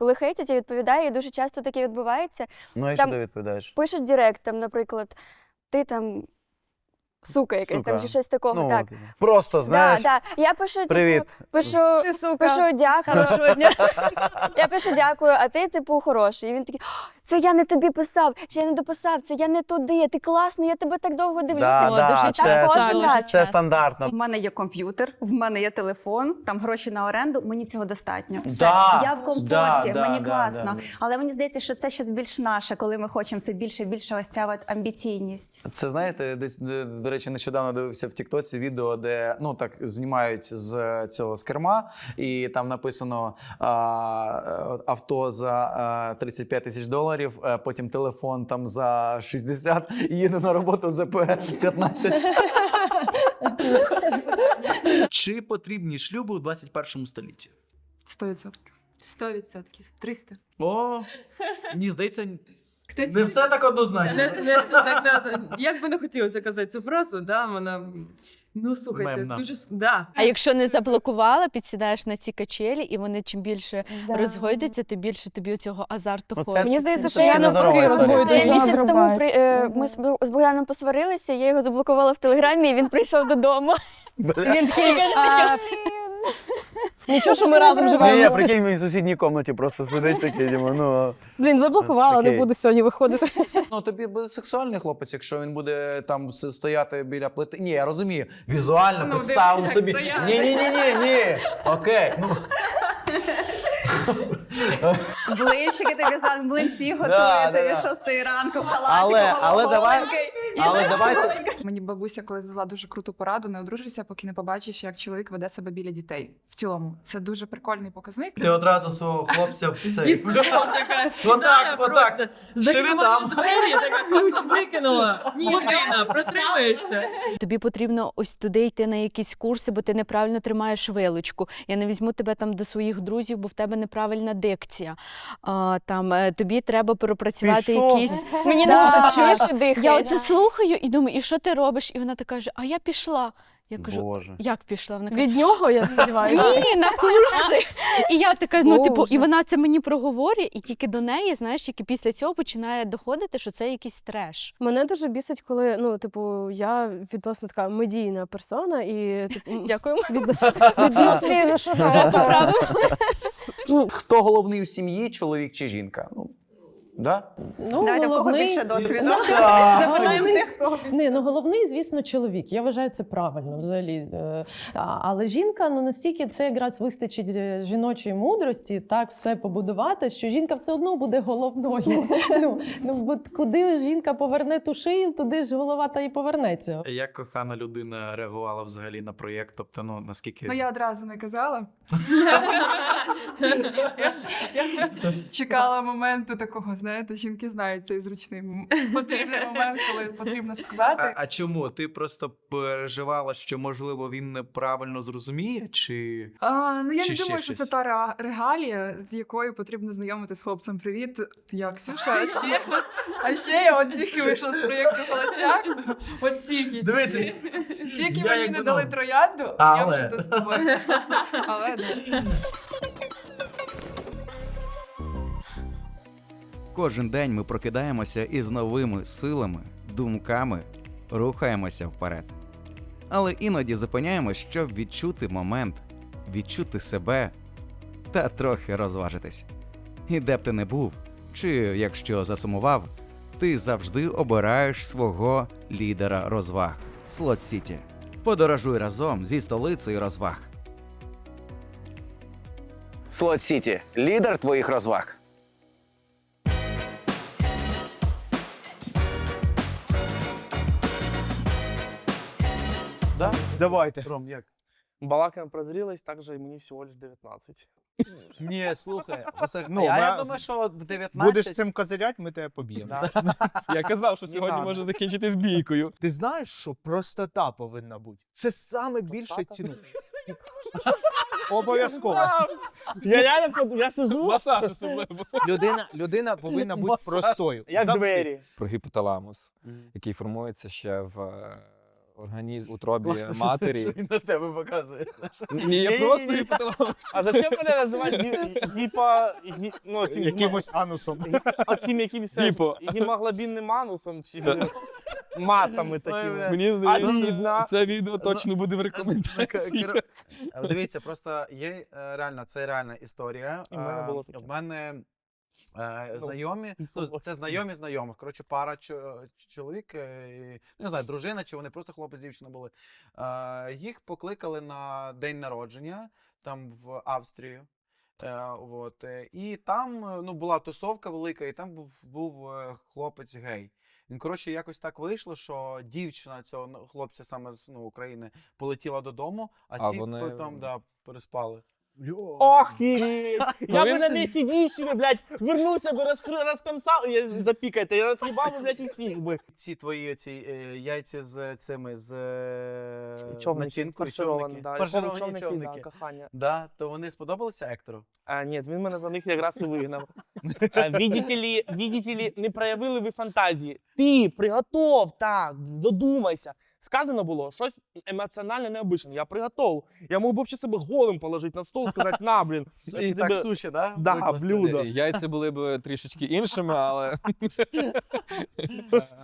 коли хейтять, я відповідаю, і дуже часто таке відбувається. Ну і Там- що ти відповідаєш? Пишуть директ, там, наприклад, ти там сука якась там чи щось такого. Ну, так. Просто знаєш. Да, да. Я пишу, Привіт. типу, пишу, Ти, сука. пишу дякую. Хорошого дня. Я пишу дякую, а ти, типу, хороший. І він такий, «О, це я не тобі писав, чи я не дописав, це я не туди, ти класний, я тебе так довго дивлюся. Да, О, да, дуже так це, кожен дуже раз. це стандартно. В мене є комп'ютер, в мене є телефон, там гроші на оренду. Мені цього достатньо. Все, Да, я в комфорті, да, да, мені да, класно. да. Але мені здається, що це щось більш наше, коли ми хочемо все більше і більше ось ця от амбіційність. Це знаєте, десь е, до речі, нещодавно дивився в Тіктоці відео, де ну так знімають з цього з керма, і там написано а, е, авто за а, 35 тисяч доларів, е, потім телефон там за 60 і їде на роботу за 15. Чи потрібні шлюби у 21 столітті? 100%. 100%. 300. О, мені здається, Хтось не все так однозначно. Не, не все так надо. Як би не хотілося казати цю фразу, да, вона. Ну, слухайте, Мемна. дуже. с- Да. А якщо не заблокувала, підсідаєш на ці качелі, і вони чим більше розгойдяться, тим більше тобі цього азарту Ну, це- Мені здається, що я нездорова навпаки історія. розбудую. Місяць тому при, е, ми з Бо- з Богданом посварилися, я його заблокувала в телеграмі, і він прийшов додому. Він такий, а, Нічого, що ми разом Ні, живемо. я прикинь, в сусідній кімнаті просто сидить такий, думаю, ну. Блін, заблокувала, не Окей. буду сьогодні виходити. Ну тобі буде сексуальний хлопець, якщо він буде там с- стояти біля плити. Ні, я розумію. Візуально Ну, представив дивись, собі. стояти. Ні, ні, ні, ні, ні. Окей. Ну Блинчики тобі зараз да, від да. 6 ранку, Але- халатик, але давай- і але давайте- Мені бабуся колись дала дуже круту пораду: не одружуйся, поки не побачиш, як чоловік веде себе біля дітей. В цілому, це дуже прикольний показник. Ти одразу свого хлопця в цей. Отак, отак. там. Двері, така ключ викинула. Година, просримуєшся. Тобі потрібно ось туди йти на якісь курси, бо ти неправильно тримаєш вилочку. Я не візьму тебе там до своїх друзів, бо в тебе неправильна дикція. А, там е, тобі треба пропрацювати якісь. мені Да. не може чуєш дихає. Я оце слухаю і думаю, і що ти робиш? І вона така каже: А я пішла. Я кажу, Боже. як пішла? Вона каже, Від нього, я сподіваюся. ні, на курси. І я така, ну типу, і вона це мені проговорює, і тільки до неї, знаєш, тільки після цього починає доходити, що це якийсь треш. Мене дуже бісить, коли ну, типу, я відносно така медійна персона, і типу, Дякуємо. хто головний у сім'ї, чоловік чи жінка? Ну, да? ну, Давайте, в кого головний... більше досвіду? Так. Запитаємо Головний- тих, кого більше. Ні, ну головний, звісно, чоловік. Я вважаю це правильно взагалі. Е, Але жінка, ну настільки це якраз вистачить е, жіночої мудрості, так все побудувати, що жінка все одно буде головною. Ну, ну бо куди жінка поверне ту шию, туди ж голова та й повернеться. Як кохана людина реагувала взагалі на проєкт? Тобто, ну наскільки Ну, я одразу не казала. Чекала моменту такого, знаєте, жінки знають цей зручний потрібний момент, коли потрібно сказати. а чому? Ти просто переживала, що можливо він неправильно зрозуміє? Чи А, ну я Чи не думаю, що це та ре- регалія, з якою потрібно знайомити з хлопцем. Привіт, я Ксюша, а ще, а ще я от тільки вийшла з проєкту Холостяк. От тільки. Дивись, тільки. Тільки я мені не дали троянду, я але. вже тут з тобою. Але да. Кожен день ми прокидаємося із новими силами, думками, рухаємося вперед. Але іноді зупиняємось, щоб відчути момент, відчути себе та трохи розважитись. І де б ти не був, чи якщо засумував, ти завжди обираєш свого лідера розваг Слот Сіті. Подорожуй разом зі столицею розваг. Слот Сіті лідер твоїх розваг. Давайте. Ром, як? Балакаємо про зрілість, так же і мені всього лиш 19. Ні, слухай, осе- Ну, я, я ми- думаю, що в 19... Будеш з цим козирять, ми тебе поб'ємо. Я казав, що Не сьогодні надо. може закінчитись бійкою. Ти знаєш, що простота повинна бути? Це саме більше Простота? ціну. Обов'язково. Я реально под- я сижу. Масаж особливо. Людина, людина повинна бути Масаж. простою. Як Завжди. двері. про гіпоталамус, який формується ще в е, Організм утробі Класно, що- матері. що він на тебе показує. Ні, я просто її поталав. А зачем мене називати гі- гіпа... гі- ну, цим Якимось анусом. Оцим якимось Гіпо. гемоглобінним анусом чи матами такими. Мені здається, це відео точно буде в рекомендації. Е, Дивіться, просто є е, реально, це реальна історія. І в мене Е, було таке. В мене е, знайомі, і ну, це знайомі знайомих. Коротше, пара чоловік, е, і, ну, не знаю, дружина, чи вони просто хлопець, дівчина були. Е, Їх покликали на день народження там в Австрію. Е, от, і там ну, була тусовка велика, і там був, був хлопець гей. Він, коротше, якось так вийшло, що дівчина цього ну, хлопця саме з ну, України полетіла додому, а, А ці вони- потім да, переспали. Охереть! Я би на місці дівчини, блядь, вернувся би, розкрив, розкомсав, я запікайте, я роз'їбав би, блядь, усіх би. Ці твої ці, е, яйця з цими з е, Човники, начинкою, фаршировані, да, Фаршировані човники, човники. да, кохання. Да, то вони сподобалися Ектору? А, ні, він мене за них якраз і вигнав. А, Видите ли, видите ли, не проявили ви фантазії. Ти приготов, так, додумайся. Сказано було щось емоціонально необичне. Я приготов. Я мог би себе голим положити на стол, сказати, на, блін. І так тебе- суші, да? Да, блюдо. Яйця були б трішечки іншими, але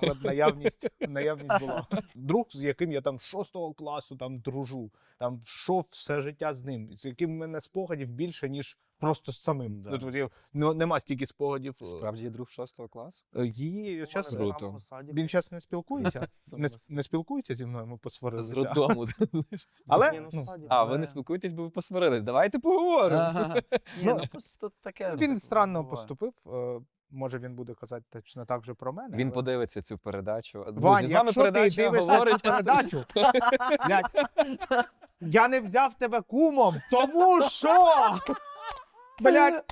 Але наявність, наявність була. Друг, з яким я там шостого класу там дружу, там йшов все життя з ним, з яким в мене спогадів більше, ніж просто з самим. Да. Ну, тут я- ну, нема стільки спогадів. справді є друг шостого класу. Е, Її час, Круто. він зараз не спілкується. Не, не спілкується зі мною, ми З роддому. Але Ні, ну. А, ви не спілкуєтесь, бо ви посварились. Давайте поговоримо. Ага. Ні, ну просто таке. він таке странно буває. поступив. е, Може, він буде казати точно так же про мене. Він але- подивиться цю передачу. Друзі, Вань, з вами якщо ти передача дивишся говорить. цю передачу, я не взяв тебе кумом, тому що, блядь,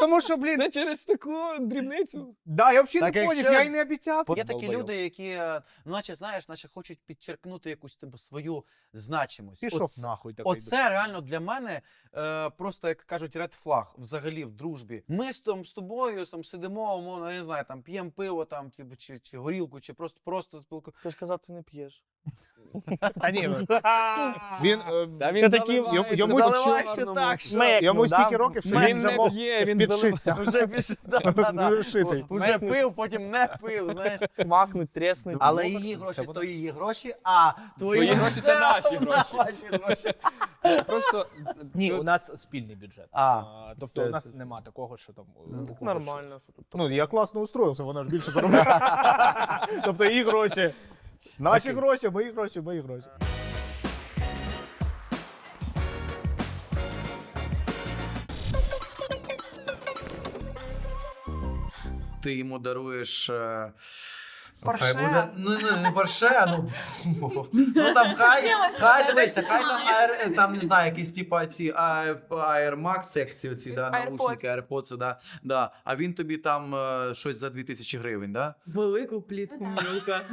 тому що, блін, Це через таку дрібницю. да, я взагалі Так, не поняв, якщо- я й не обіцяв. Є такі Долбойоб. люди, які, е, ну, наче, знаєш, наче хочуть підчеркнути якусь типу, свою значимость. Пішов Оце- нахуй такий. Оце реально для мене е, просто, як кажуть, ред флаг взагалі в дружбі. Ми з, том, з тобою там, сидимо, умовно, я не знаю, там п'ємо пиво там, типу, чи, чи горілку, чи просто просто спілкуємося. Ти ж казав, ти не п'єш. Та ні, ну, він, е, Та такі, йому, так, що йому да? стільки років, що Мен він вже не мог п'є, він підшитися. Вже більше да, да, да. Вже шитий. Пив, потім не пив, знаєш. Макнуть, треснуть. Але її гроші то її гроші, а твої, Твої гроші це наші гроші. Просто Ні, у нас спільний бюджет. А, тобто все, у нас все, все. нема такого, що там. у когось- Нормально, що тут. Ну, я класно устроївся, вона ж більше заробляє. тобто її гроші. Наші Окей. гроші, мої гроші, мої гроші. Ти йому даруєш. е, Парше? Хай буде, ну, ну, не парше, а ну, ну там хай, хай дивися, хай там аер, там не знаю, якісь типа ці Air, Air Max секції, оці, да, AirPods. наушники, AirPods, да, да. А він тобі там е, щось за 2000 гривень, да? Велику плітку мілка.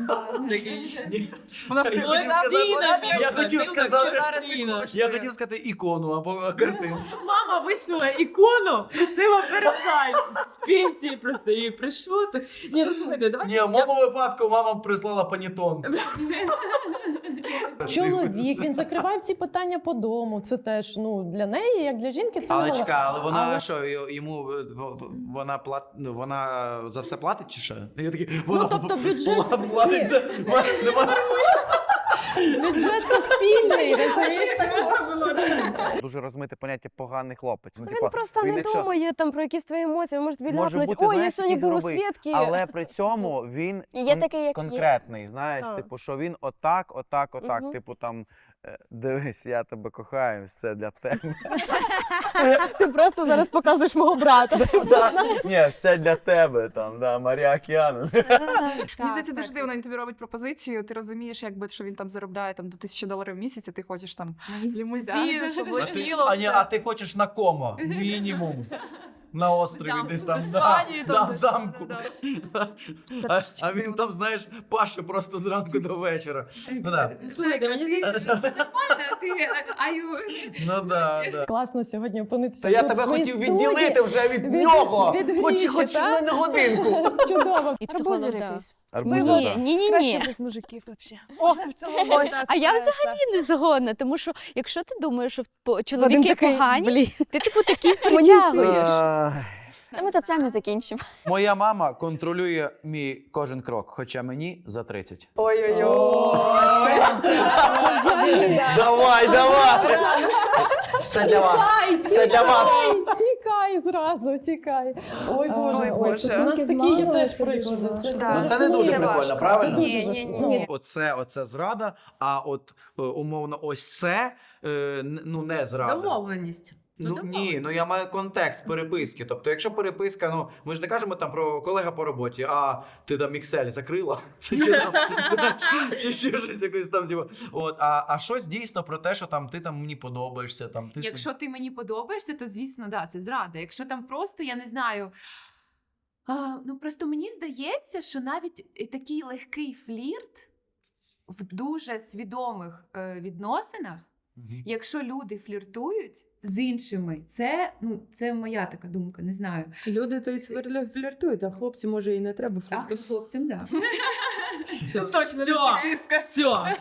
Вона хотів сказати- Я хотів сказати, я хотів сказати ікону або картину. Мама вийшла ікону, просила передай. З пенсії просто їй прийшло. Ні, ну слухайте, давайте. Ні, в моєму мама прислала панітон. Чоловік, він закриває всі питання по дому. Це теж ну для неї, як для жінки, це Але чекай, але вона Але- що, йому е, в- вона плат, ну, вона за все платить чи що? Я такий, Ну, вона тобто бюджет пла- платить за мене. Бюджет спільний, розумієш? Дуже розмите поняття поганий хлопець. Ну, Він типа, просто він не якщо- думає там про якісь твої емоції, може тобі Може ляпнуть, бути, ой, я знаєш, сьогодні який був у свідки. Але при цьому він І є кон- такий, як є. конкретний, знаєш, А. типу, що він отак, отак, отак. Мгм. Типу там дивись, я тебе кохаю, це для тебе. Ти просто зараз показуєш мого брата. Ні, все для тебе, там, да, Марія Океану. Мені здається, дуже дивно, він тобі робить пропозицію. Ти розумієш, якби що він там заробляє там до тисячі доларів в місяць, і ти хочеш там лімузин, щоб летіло. а ти хочеш на комо, мінімум. На острові замку, десь в там. Іспанії, да, там да, в десь, замку. Це А, він там, знаєш, паше просто зранку до вечора. Ну да. Слухайте, мені здається, що це нормально, ти аю. Ну да, да. Класно сьогодні опинитися. Та я тут, тебе твоїй хотів студії. відділити вже від, Від- нього. від хоч Гріші, хоч так? на годинку. Чудово. І психолог, да. якийсь. Арбузи, Ні, ні, ні, Краще без мужиків взагалі. Можна в цілому. А я взагалі не згодна, тому що якщо ти думаєш, що по- чоловіки такий, погані, ти типу такі притягуєш. Та ми тут самі закінчимо. Моя мама контролює мій кожен крок, хоча мені за 30. Давай, давай! Все для вас. Тікай, Все для вас. тікай, Тікай зразу, тікай. Ой, Боже, Ой, Боже. це у нас такі є теж приклади. Да. Ну, це не дуже Це прикольно, важко. правильно? Ні, ні, ні, ні. Оце, оце зрада, а от е, умовно ось це е, н- ну не зрада. Домовленість. Ну ні, ну я маю контекст переписки. Тобто, якщо переписка, ну ми ж не кажемо там про колега по роботі, а ти там Excel закрила, чи, чи, там, чи ще щось якось там. Типу. От, а, а щось дійсно про те, що там ти там мені подобаєшся. Там ти Якщо ти мені подобаєшся, то звісно, да, це зрада. Якщо там просто, я не знаю. А, ну просто мені здається, що навіть такий легкий флірт в дуже свідомих е, відносинах, якщо люди фліртують з іншими, це ну це моя така думка, не знаю. Люди то й фліртують, а хлопці, може, і не треба фліртувати. А хлопцям, так. Да. Все, Точно все, все.